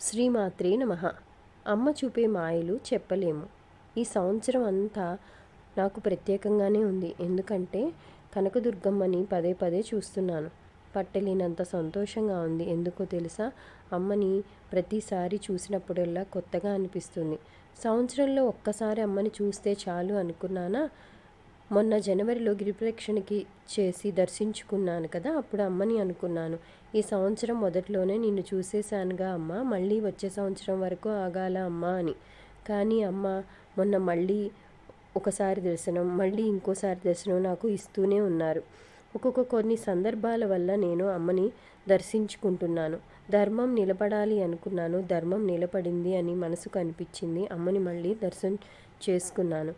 శ్రీమాత్రే నమ. అమ్మ చూపే మాయలు చెప్పలేము. ఈ సంవత్సరం అంతా నాకు ప్రత్యేకంగానే ఉంది. ఎందుకంటే కనకదుర్గమ్మని పదే పదే చూస్తున్నాను. పట్టలేనంత సంతోషంగా ఉంది. ఎందుకో తెలుసా? అమ్మని ప్రతిసారి చూసినప్పుడల్లా కొత్తగా అనిపిస్తుంది. సంవత్సరంలో ఒక్కసారి అమ్మని చూస్తే చాలు అనుకున్నానా? మొన్న జనవరిలో గిరిప్రక్షణకి చేసి దర్శించుకున్నాను కదా అప్పుడు అమ్మని అనుకున్నాను. ఈ సంవత్సరం మొదట్లోనే నిన్ను చూసేశానుగా అమ్మ మళ్ళీ వచ్చే సంవత్సరం వరకు ఆగాల అమ్మ అని. కానీ అమ్మ మొన్న మళ్ళీ ఒకసారి దర్శనం మళ్ళీ ఇంకోసారి దర్శనం నాకు ఇస్తూనే ఉన్నారు. ఒక్కొక్క కొన్ని సందర్భాల వల్ల నేను అమ్మని దర్శించుకుంటున్నాను. ధర్మం నిలబడాలి అనుకున్నాను ధర్మం నిలబడింది అని మనసుకు అనిపించింది. అమ్మని మళ్ళీ దర్శనం చేసుకున్నాను.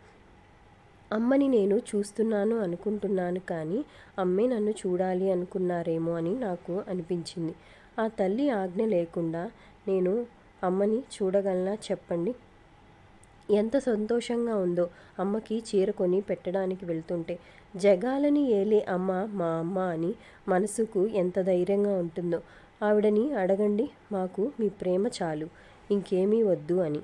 అమ్మని నేను చూస్తున్నాను అనుకుంటున్నాను కానీ అమ్మే నన్ను చూడాలి అనుకున్నారేమో అని నాకు అనిపించింది. ఆ తల్లి ఆజ్ఞ లేకుండా నేను అమ్మని చూడగలనా చెప్పండి. ఎంత సంతోషంగా ఉందో అమ్మకి చీర కొని పెట్టడానికి వెళ్తుంటే జగాలని ఏలే అమ్మ మా అమ్మ అని మనసుకు ఎంత ధైర్యంగా ఉంటుందో ఆవిడని అడగండి మాకు మీ ప్రేమ చాలు ఇంకేమీ వద్దు అని.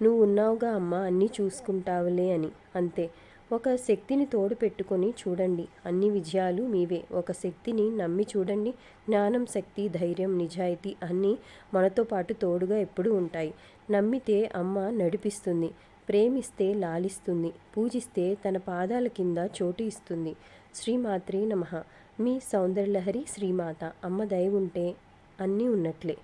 నువ్వు ఉన్నావుగా అమ్మ అన్నీ చూసుకుంటావులే అని. అంతే. ఒక శక్తిని తోడు పెట్టుకొని చూడండి. అన్ని విజయాలు మీవే. ఒక శక్తిని నమ్మి చూడండి. జ్ఞానం శక్తి ధైర్యం నిజాయితీ అన్నీ మనతో పాటు తోడుగా ఎప్పుడూ ఉంటాయి. నమ్మితే అమ్మ నడిపిస్తుంది. ప్రేమిస్తే లాలిస్తుంది. పూజిస్తే తన పాదాల కింద చోటు ఇస్తుంది. శ్రీమాత్రే నమ. మీ సౌందర్యలహరి శ్రీమాత. అమ్మ దయ ఉంటే అన్నీ ఉన్నట్లే.